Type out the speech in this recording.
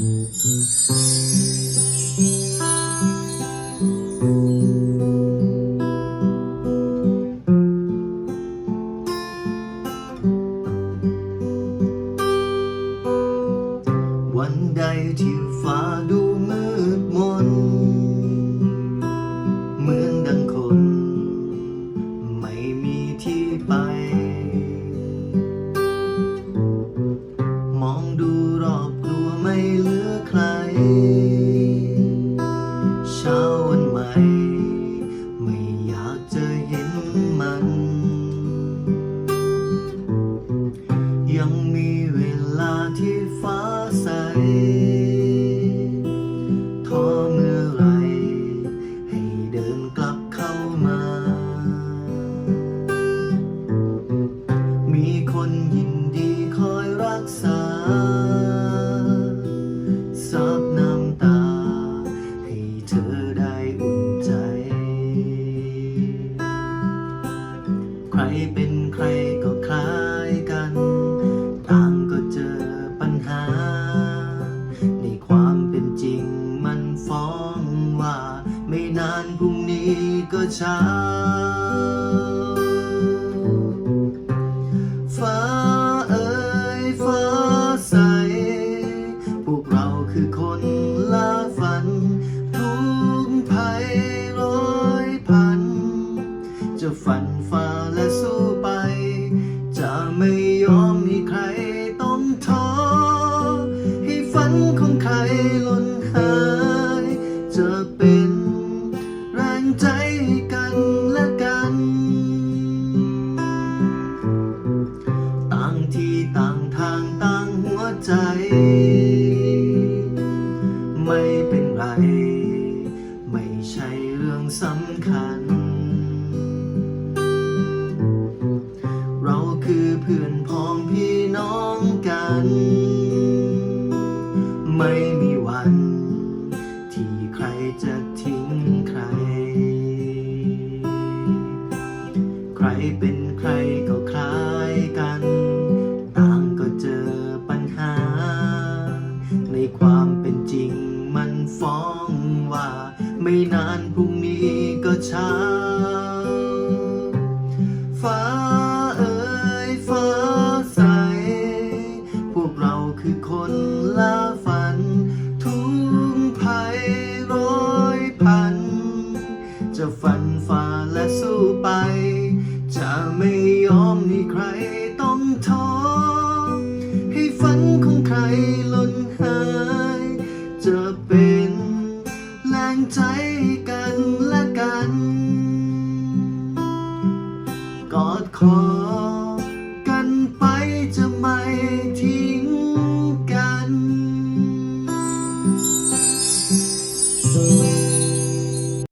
วันใดที่ฟ้าดู ยินดีคอยรักษาซับน้ำตา ให้เธอได้อุ่นใจ ใครเป็นใครก็คล้ายกัน ต่างก็เจอปัญหา ในความเป็นจริงมันฟ้องว่า ไม่นานพรุ่งนี้ก็เช้า ใจ ไม่เป็นไร ไม่ใช่เรื่องสำคัญ เราคือเพื่อนพ้องพี่น้องกัน ไม่มีวัน ที่ใครจะทิ้งใคร ใครเป็นใครก็คล้ายกัน ฟ้องว่า ไม่นานพรุ่งนี้ก็เช้า ฟ้าเอ่ยฟ้าใส พวกเราคือคนละฝัน ทุกภัยร้อยพัน จะฝันฝ่าและสู้ไป จะไม่ยอมให้ใครต้องท้อให้ฝันของใครหล่นหาย จะเป็น กอดคอ